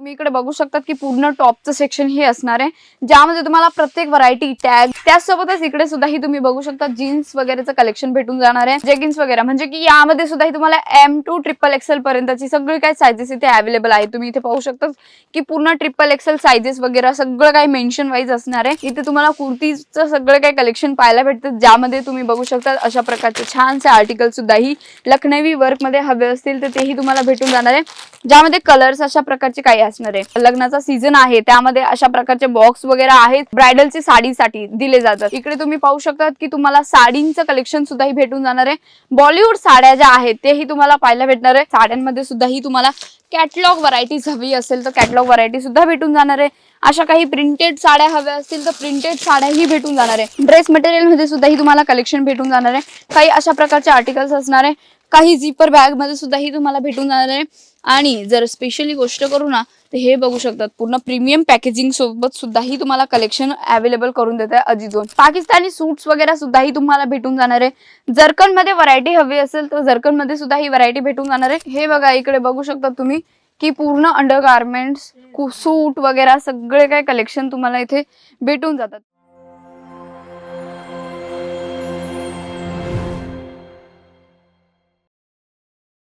तुम्ही इकडे बघू शकतात की पूर्ण टॉपचं सेक्शन हे असणार आहे. ज्यामध्ये तुम्हाला प्रत्येक व्हरायटी टॅग त्याचसोबतच इकडे सुद्धा ही तुम्ही बघू शकता जीन्स वगैरेचं कलेक्शन भेटून जाणार आहे. जेगिन्स वगैरे म्हणजे की यामध्ये सुद्धा ही तुम्हाला एम टू ट्रिपल एक्सेल पर्यंतची सगळी काही सायझेस इथे अवेलेबल आहे तुम्ही इथे पाहू शकता की पूर्ण ट्रिपल एक्सेल सायझेस वगैरे सगळं काही मेन्शन वाईज असणार आहे. इथे तुम्हाला कुर्तीचं सगळं काही कलेक्शन पाहायला भेटतं ज्यामध्ये तुम्ही बघू शकता अशा प्रकारचे छानसे आर्टिकल सुद्धा ही लखनवी वर्कमध्ये हवे असतील तर तेही तुम्हाला भेटून जाणार आहे. ज्यामध्ये कलर्स अशा प्रकारचे काही असणार आहे. लग्नाचा सीझन आहे त्यामध्ये अशा प्रकारचे बॉक्स वगैरे आहेत. ब्रायडलची साडीसाठी दिले जातात. इकडे तुम्ही पाहू शकतात की तुम्हाला साडींचं कलेक्शन सुद्धा ही भेटून जाणार आहे. बॉलिवूड साड्या ज्या आहेत तेही तुम्हाला पाहायला भेटणार आहे. साड्यांमध्ये सुद्धा ही तुम्हाला कॅटलॉग व्हरायटीज हवी असेल तर कॅटलॉग व्हरायटी सुद्धा भेटून जाणार आहे. अशा काही प्रिंटेड साड्या हव्या असतील तर प्रिंटेड साड्याही भेटून जाणार आहे. ड्रेस मटेरियलमध्ये सुद्धा ही तुम्हाला कलेक्शन भेटून जाणार आहे. काही अशा प्रकारचे आर्टिकल्स असणार आहे. काही झिपर बॅगमध्ये सुद्धा ही तुम्हाला भेटून जाणार आहे. आणि जर स्पेशली गोष्ट करू ना तर हे बघू शकतात. पूर्ण प्रीमियम पॅकेजिंग सोबत सुद्धा ही तुम्हाला कलेक्शन अवेलेबल करून देत आहे अजिजोन. पाकिस्तानी सूट्स वगैरे सुद्धा ही तुम्हाला भेटून जाणार आहे. जर्कनमध्ये व्हरायटी हवी असेल तर जर्कनमध्ये सुद्धा ही व्हरायटी भेटून जाणार आहे. हे बघा इकडे बघू शकता तुम्ही की पूर्ण अंडर गार्मेंट्स सूट वगैरे सगळे काही कलेक्शन तुम्हाला इथे भेटून जातात.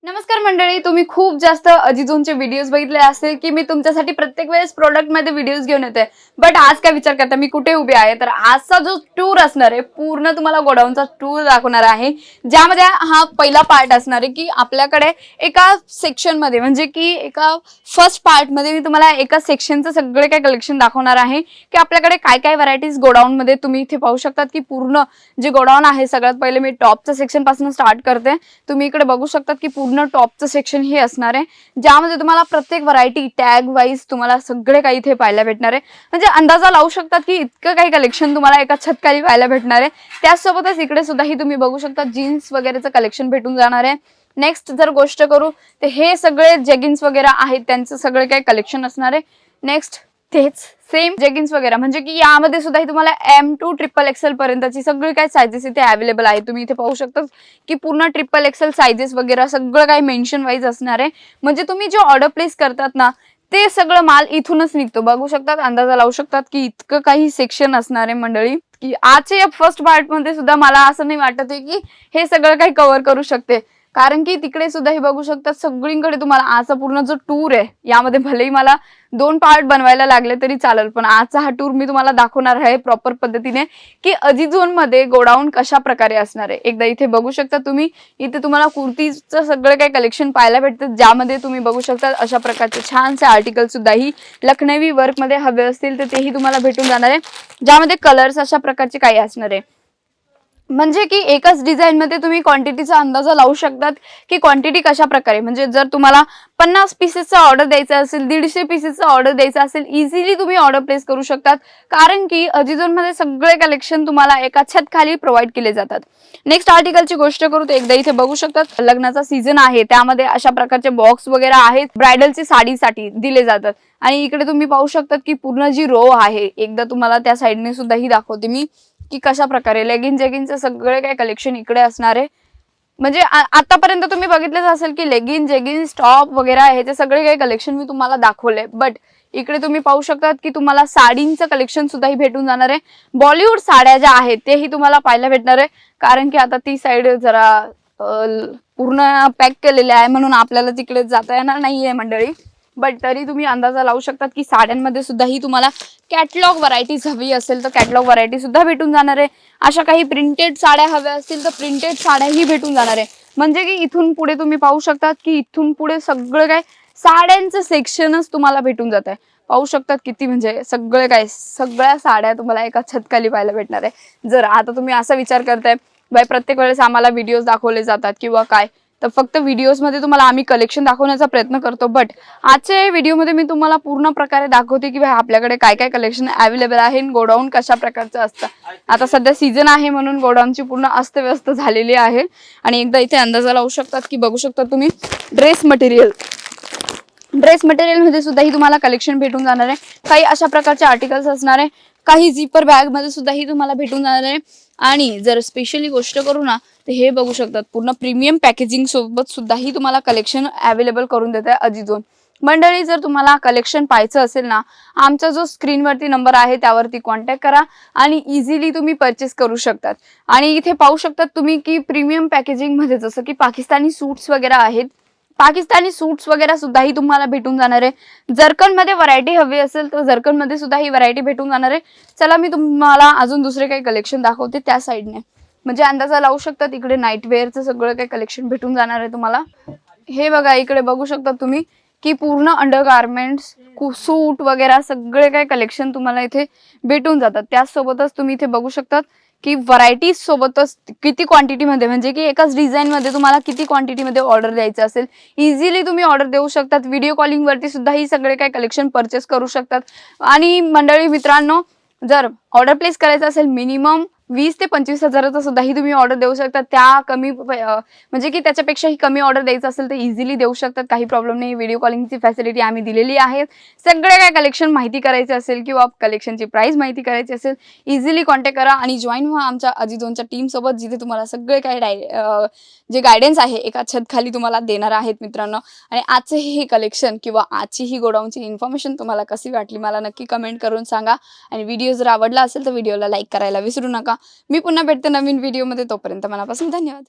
नमस्कार मंडळी तुम्ही खूप जास्त अजिजूनचे व्हिडिओज बघितले असतील की मी तुमच्यासाठी प्रत्येक वेळेस प्रोडक्टमध्ये व्हिडिओज घेऊन येते बट आज काय विचार करता मी कुठे उभे आहे? तर आजचा जो टूर असणार आहे पूर्ण तुम्हाला गोडाऊनचा टूर दाखवणार आहे ज्यामध्ये हा पहिला पार्ट असणार आहे की आपल्याकडे एका सेक्शनमध्ये म्हणजे की एका फर्स्ट पार्टमध्ये मी तुम्हाला एका सेक्शनचं सगळे काय कलेक्शन दाखवणार आहे की आपल्याकडे काय काय व्हरायटीज गोडाऊनमध्ये तुम्ही इथे पाहू शकतात की पूर्ण जे गोडाऊन आहे सगळ्यात पहिले मी टॉपच्या सेक्शनपासून स्टार्ट करते. तुम्ही इकडे बघू शकतात की पूर्ण टॉपचं सेक्शन हे असणार आहे ज्यामध्ये तुम्हाला प्रत्येक व्हरायटी टॅग वाईज तुम्हाला सगळे काही इथे पाहायला भेटणार आहे. म्हणजे अंदाजा लावू शकतात की इतकं काही कलेक्शन तुम्हाला एका छतकाली पाहायला भेटणार आहे. त्याचसोबतच इकडे सुद्धा ही तुम्ही बघू शकता जीन्स वगैरेचं कलेक्शन भेटून जाणार आहे. नेक्स्ट जर गोष्ट करू तर हे सगळे जेगिन्स वगैरे आहेत त्यांचं सगळे काही कलेक्शन असणार आहे. नेक्स्ट तेच. सेम जेगिन्स वगैरे. म्हणजे की यामध्ये सुद्धा तुम्हाला एम टू ट्रिपल एक्सेल पर्यंतची सगळी काही सायझेस इथे अवेलेबल आहे. तुम्ही इथे पाहू शकता की पूर्ण ट्रिपल एक्सेल सायझेस वगैरे सगळं काही मेन्शन वाईज असणार आहे. म्हणजे तुम्ही जे ऑर्डर प्लेस करतात ना ते सगळं माल इथूनच निघतो. बघू शकतात अंदाजा लावू शकतात की इतकं काही सेक्शन असणार आहे मंडळी. की आजच्या या फर्स्ट पार्टमध्ये सुद्धा मला असं नाही वाटत आहे की हे सगळं काही कव्हर करू शकते. कारण की तिकडे सुद्धा हे बघू शकतात सगळीकडे तुम्हाला आजचा पूर्ण जो टूर आहे यामध्ये भलेही मला दोन पार्ट बनवायला लागले तरी चालेल पण आजचा हा टूर मी तुम्हाला दाखवणार आहे प्रॉपर पद्धतीने की अजिझोनमध्ये गोडाऊन कशा प्रकारे असणार आहे. एकदा इथे बघू शकता तुम्ही इथे तुम्हाला कुर्तीचं सगळं काही कलेक्शन पाहायला भेटतं ज्यामध्ये तुम्ही बघू शकता अशा प्रकारचे छानसे आर्टिकल सुद्धा ही लखनवी वर्कमध्ये हवे असतील तर तेही तुम्हाला भेटून जाणार आहे ज्यामध्ये कलर्स अशा प्रकारचे काही असणार आहे. म्हणजे की एकाच डिझाईनमध्ये तुम्ही क्वांटिटीचा अंदाज लावू शकतात की क्वांटिटी कशा प्रकारे म्हणजे जर तुम्हाला पन्नास पीसेसचा ऑर्डर द्यायचा असेल दीडशे पीसेसचा ऑर्डर द्यायचा असेल इझिली तुम्ही ऑर्डर प्लेस करू शकतात. कारण की अजिझोनमध्ये सगळे कलेक्शन तुम्हाला एका छत खाली प्रोव्हाइड केले जातात. नेक्स्ट आर्टिकलची गोष्ट करू तर एकदा इथे बघू शकतात. लग्नाचा सीझन आहे. त्यामध्ये अशा प्रकारचे बॉक्स वगैरे आहेत. ब्रायडलची साडीसाठी दिले जातात. आणि इकडे तुम्ही पाहू शकतात की पूर्ण जी रो आहे एकदा तुम्हाला त्या साईडने सुद्धा ही दाखवते मी. की कशा प्रकारे? लेगिन जेगिनचं सगळे काय कलेक्शन इकडे असणार आहे. म्हणजे आतापर्यंत तुम्ही बघितलंच असेल की लेगिन जेगिन टॉप वगैरे आहे ते सगळे काही कलेक्शन मी तुम्हाला दाखवले बट इकडे तुम्ही पाहू शकतात की तुम्हाला साडींचं कलेक्शन सुद्धाही भेटून जाणार आहे. बॉलिवूड साड्या ज्या आहेत तेही तुम्हाला पाहायला भेटणार आहे. कारण की आता ती साईड जरा पूर्ण पॅक केलेली आहे म्हणून आपल्याला तिकडे जाता येणार नाहीये मंडळी. बट तरी तुम्ही अंदाजा लावू शकतात की साड्यांमध्ये सुद्धा ही तुम्हाला कॅटलॉग व्हरायटीज हवी असेल तर कॅटलॉग व्हरायटी सुद्धा भेटून जाणार आहे. अशा काही प्रिंटेड साड्या हव्या असतील तर प्रिंटेड साड्याही भेटून जाणार आहे. म्हणजे की इथून पुढे तुम्ही पाहू शकतात की इथून पुढे सगळं काय साड्यांचं सेक्शनच तुम्हाला भेटून जात आहे. पाहू शकतात किती म्हणजे सगळे काय सगळ्या साड्या तुम्हाला एका छतकाली पाहायला भेटणार आहे. जर आता तुम्ही असा विचार करताय बाय प्रत्येक वेळेस आम्हाला व्हिडिओज दाखवले जातात किंवा काय तर फक्त व्हिडिओजमध्ये तुम्हाला आम्ही कलेक्शन दाखवण्याचा प्रयत्न करतो. बट आजच्या व्हिडिओमध्ये मी तुम्हाला पूर्ण प्रकारे दाखवते की भाई आपल्याकडे काय काय कलेक्शन अवेलेबल आहे गोडाऊन कशा प्रकारचं असतं. आता सध्या सीझन आहे म्हणून गोडाऊनची पूर्ण अस्तव्यस्त झालेली आहे. आणि एकदा इथे अंदाजा लावू शकतात की बघू शकता तुम्ही ड्रेस मटेरियल ड्रेस मटेरियलमध्ये सुद्धा ही तुम्हाला कलेक्शन भेटून जाणार आहे. काही अशा प्रकारचे आर्टिकल्स असणार आहे. काही झिपर बॅगमध्ये सुद्धा ही तुम्हाला भेटून जाणार आहे. आणि जर स्पेशली गोष्ट करू ना तर हे बघू शकतात. पूर्ण प्रीमियम पॅकेजिंग सोबत सुद्धा ही तुम्हाला कलेक्शन अवेलेबल करून देत आहे अजिजोन मंडळी जर तुम्हाला कलेक्शन पाहायचं असेल ना आमचा जो स्क्रीनवरती नंबर आहे त्यावरती कॉन्टॅक्ट करा आणि इझिली तुम्ही परचेस करू शकतात. आणि इथे पाहू शकतात तुम्ही की प्रीमियम पॅकेजिंगमध्ये जसं की पाकिस्तानी सूट्स वगैरे आहेत पाकिस्तानी सूट्स वगैरे सुद्धाही तुम्हाला भेटून जाणार आहे. जर्कनमध्ये व्हरायटी हवी असेल तर जर्कनमध्ये सुद्धा ही व्हरायटी भेटून जाणार आहे. चला मी तुम्हाला अजून दुसरे काही कलेक्शन दाखवते त्या साईडने म्हणजे अंदाजा लावू शकता इकडे नाईटवेअरचं सगळं काही कलेक्शन भेटून जाणार आहे तुम्हाला. हे बघा इकडे बघू शकता तुम्ही की पूर्ण अंडर गार्मेंट्स सूट वगैरे सगळे काही कलेक्शन तुम्हाला इथे भेटून जातात. त्याचसोबतच तुम्ही इथे बघू शकतात की व्हरायटी सोबतच किती क्वांटिटीमध्ये म्हणजे की एकाच डिझाईनमध्ये तुम्हाला किती क्वांटिटीमध्ये ऑर्डर द्यायचं असेल? इझिली तुम्ही ऑर्डर देऊ शकतात. व्हिडिओ कॉलिंगवरती सुद्धा ही सगळे काही कलेक्शन परचेस करू शकतात. आणि मंडळी मित्रांनो जर ऑर्डर प्लेस करायचं असेल मिनिमम वीस ते पंचवीस हजाराचा सुद्धाही तुम्ही ऑर्डर देऊ शकता. त्या कमी म्हणजे की त्याच्यापेक्षाही कमी ऑर्डर द्यायचं असेल तर इझिली देऊ शकतात. काही प्रॉब्लेम नाही. व्हिडिओ कॉलिंगची फॅसिलिटी आम्ही दिलेली आहे. सगळे काय कलेक्शन माहिती करायचे असेल किंवा कलेक्शनची प्राईस माहिती करायची असेल इझिली कॉन्टॅक्ट करा आणि जॉईन व्हा आमच्या अजिजोनच्या टीमसोबत जिथे तुम्हाला सगळे काही डाय जे गायडन्स आहे एका छतखाली तुम्हाला देणार आहेत मित्रांनो. आणि आजचे हे कलेक्शन किंवा आजची ही गोडाऊनची इन्फॉर्मेशन तुम्हाला कशी वाटली मला नक्की कमेंट करून सांगा. आणि व्हिडिओ जर आवडला असेल तर व्हिडिओला लाईक करायला विसरू नका. मी पुन्हा भेटते नवीन व्हिडिओमध्ये तोपर्यंत मनापासून धन्यवाद.